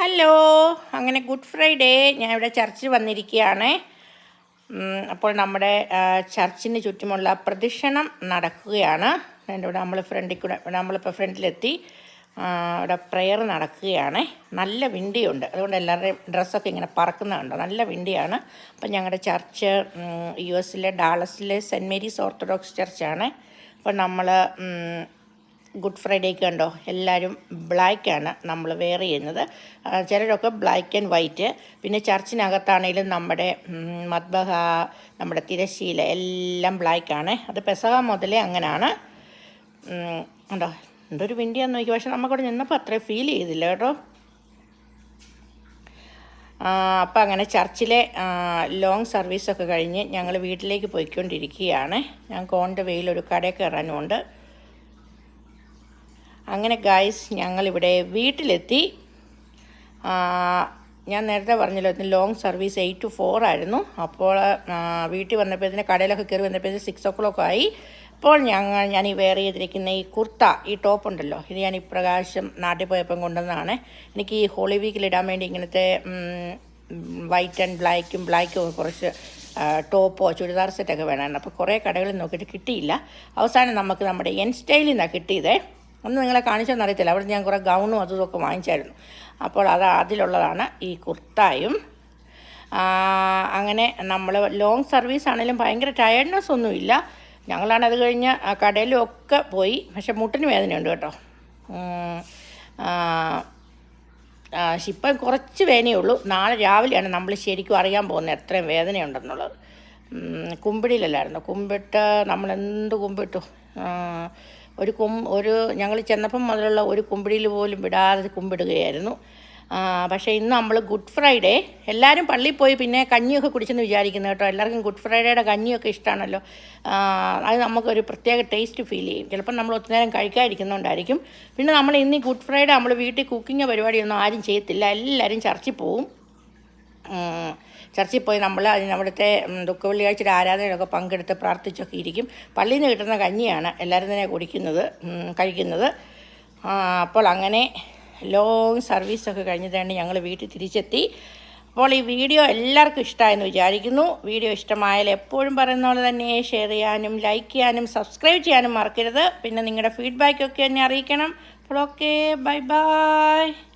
Hello. അങ്ങനെ good Friday. ഞാൻ ഇവിടെ ചർച്ചിൽ വന്നിരിക്കുകയാണ്. അപ്പോൾ നമ്മുടെ ചർച്ചിന് ചുറ്റുമുള്ള പ്രദക്ഷിണം നടക്കുകയാണ്. എന്റെ ഇവിടെ നമ്മൾ ഫ്രണ്ടിൽ കൂടെ നമ്മളിപ്പോൾ ഫ്രണ്ടിലെത്തി ഇവിടെ പ്രെയർ നടക്കുകയാണ്. നല്ല വിണ്ടിയുണ്ട്. അതുകൊണ്ട് എല്ലാവരുടെയും ഡ്രസ്സൊക്കെ ഇങ്ങനെ പറക്കുന്നതുണ്ട് നല്ല വിണ്ടിയാണ്. അപ്പം ഞങ്ങളുടെ ചർച്ച് യു എസിലെ ഡാളസിലെ സെന്റ് മേരീസ് ഓർത്തഡോക്സ് ചർച്ചാണ്. അപ്പോൾ നമ്മൾ ഗുഡ് ഫ്രൈഡേക്ക് കണ്ടോ? എല്ലാവരും ബ്ലാക്കാണ് നമ്മൾ വെയർ ചെയ്യുന്നത്. ചിലരൊക്കെ ബ്ലാക്ക് ആൻഡ് വൈറ്റ് പിന്നെ ചർച്ചിനകത്താണെങ്കിലും നമ്മുടെ മദ്ബഹ നമ്മുടെ തിരശ്ശീല എല്ലാം ബ്ലാക്കാണ് അത് പെസഹ മുതലേ അങ്ങനെയാണ് ഉണ്ടോ എന്തൊരു വിണ്ടിയാന്ന് നോക്കി. പക്ഷെ നമുക്കവിടെ നിന്നപ്പോൾ അത്രയും ഫീൽ ചെയ്തില്ല കേട്ടോ. അപ്പം അങ്ങനെ ചർച്ചിലെ ലോങ് സർവീസൊക്കെ കഴിഞ്ഞ് ഞങ്ങൾ വീട്ടിലേക്ക് പോയിക്കൊണ്ടിരിക്കുകയാണ്. ഞങ്ങൾക്ക് ഓൺ ദ വെയിൽ ഒരു കടയിൽ കയറാനുമുണ്ട് അങ്ങനെ ഗായ്സ് ഞങ്ങളിവിടെ വീട്ടിലെത്തി. ഞാൻ നേരത്തെ പറഞ്ഞല്ലോ ഇതിന് long service eight two four ആയിരുന്നു. അപ്പോൾ വീട്ടിൽ വന്നപ്പോൾ വന്നപ്പോഴത്തേന് കടയിലൊക്കെ കയറി വന്നപ്പോൾ ഇതിന് സിക്സ് ഒ ക്ലോക്ക് ആയി. അപ്പോൾ ഞങ്ങൾ ഞാൻ ഈ വെയർ ചെയ്തിരിക്കുന്ന ഈ കുർത്ത ഈ ടോപ്പ് ഉണ്ടല്ലോ ഇത് ഞാൻ ഇപ്രകാശം നാട്ടിൽ പോയപ്പം കൊണ്ടുവന്നതാണ്. എനിക്ക് ഈ ഹോളി വീക്കിൽ ഇടാൻ വേണ്ടി ഇങ്ങനത്തെ വൈറ്റ് ആൻഡ് ബ്ലാക്കും ബ്ലാക്കും കുറച്ച് ടോപ്പോ ചുരിദാർ സെറ്റൊക്കെ വേണമായിരുന്നു. അപ്പോൾ കുറേ കടകളിൽ നോക്കിയിട്ട് കിട്ടിയില്ല. അവസാനം നമുക്ക് നമ്മുടെ എൻ സ്റ്റൈലിൽ നിന്നാണ് കിട്ടിയതേ. ഒന്ന് നിങ്ങളെ കാണിച്ചെന്നറിയത്തില്ല അവിടെ ഞാൻ കുറേ ഗൗണും അതും ഇതൊക്കെ വാങ്ങിച്ചായിരുന്നു. അപ്പോൾ അത് അതിലുള്ളതാണ് ഈ കുർത്തായും. അങ്ങനെ നമ്മൾ ലോങ് സർവീസ് ആണെങ്കിലും ഭയങ്കര ടയർഡ്നെസ് ഒന്നുമില്ല ഞങ്ങളാണ് അത് കഴിഞ്ഞ് കടയിലും ഒക്കെ പോയി. പക്ഷെ മുട്ടിന് വേദനയുണ്ട് കേട്ടോ. ഇപ്പം കുറച്ച് വേദനയുള്ളൂ നാളെ രാവിലെയാണ് നമ്മൾ ശരിക്കും അറിയാൻ പോകുന്നത് എത്രയും വേദനയുണ്ടെന്നുള്ളത്. കുമ്പിടിയിലല്ലായിരുന്നു? കുമ്പിട്ട് നമ്മളെന്ത് കുമ്പിട്ടു? ഒരു കും ഒരു ഞങ്ങൾ ചെന്നപ്പം മുതലുള്ള ഒരു കുമ്പിടിയിൽ പോലും വിടാതെ കുമ്പിടുകയായിരുന്നു. പക്ഷേ ഇന്ന് നമ്മൾ ഗുഡ് ഫ്രൈഡേ. എല്ലാവരും പള്ളിയിൽ പോയി പിന്നെ കഞ്ഞിയൊക്കെ കുടിച്ചെന്ന് വിചാരിക്കുന്നു കേട്ടോ. എല്ലാവർക്കും ഗുഡ് ഫ്രൈഡേയുടെ കഞ്ഞിയൊക്കെ ഇഷ്ടമാണല്ലോ അത് നമുക്കൊരു പ്രത്യേക ടേസ്റ്റ് ഫീൽ ചെയ്യും. ചിലപ്പം നമ്മൾ ഒത്തിരി നേരം കഴിക്കാതിരിക്കുന്നതുകൊണ്ടായിരിക്കും. പിന്നെ നമ്മൾ ഇന്ന് ഗുഡ് ഫ്രൈഡേ നമ്മൾ വീട്ടിൽ കുക്കിംഗ് പരിപാടിയൊന്നും ആരും ചെയ്യത്തില്ല. എല്ലാവരും ചർച്ചിൽ പോവും. ചർച്ചിൽ പോയി നമ്മൾ അതിന് അവിടുത്തെ ദുഃഖ ദുഃഖവെള്ളിയാഴ്ചയുടെ ആരാധനയൊക്കെ പങ്കെടുത്ത് പ്രാർത്ഥിച്ചൊക്കെ ഇരിക്കും. പള്ളിയിൽ നിന്ന് കിട്ടുന്ന കഞ്ഞിയാണ് എല്ലാവരും തന്നെ കുടിക്കുന്നത് കഴിക്കുന്നത്. അപ്പോൾ അങ്ങനെ ലോങ് സർവീസൊക്കെ കഴിഞ്ഞതാണ് ഞങ്ങൾ വീട്ടിൽ തിരിച്ചെത്തി. അപ്പോൾ ഈ വീഡിയോ എല്ലാവർക്കും ഇഷ്ടമായെന്ന് വിചാരിക്കുന്നു. വീഡിയോ ഇഷ്ടമായാൽ എപ്പോഴും പറയുന്ന പോലെ തന്നെ ഷെയർ ചെയ്യാനും ലൈക്ക് ചെയ്യാനും സബ്സ്ക്രൈബ് ചെയ്യാനും മറക്കരുത്. പിന്നെ നിങ്ങളുടെ ഫീഡ്ബാക്കൊക്കെ എന്നെ അറിയിക്കണം. അപ്പോൾ ഓക്കെ ബൈ ബൈ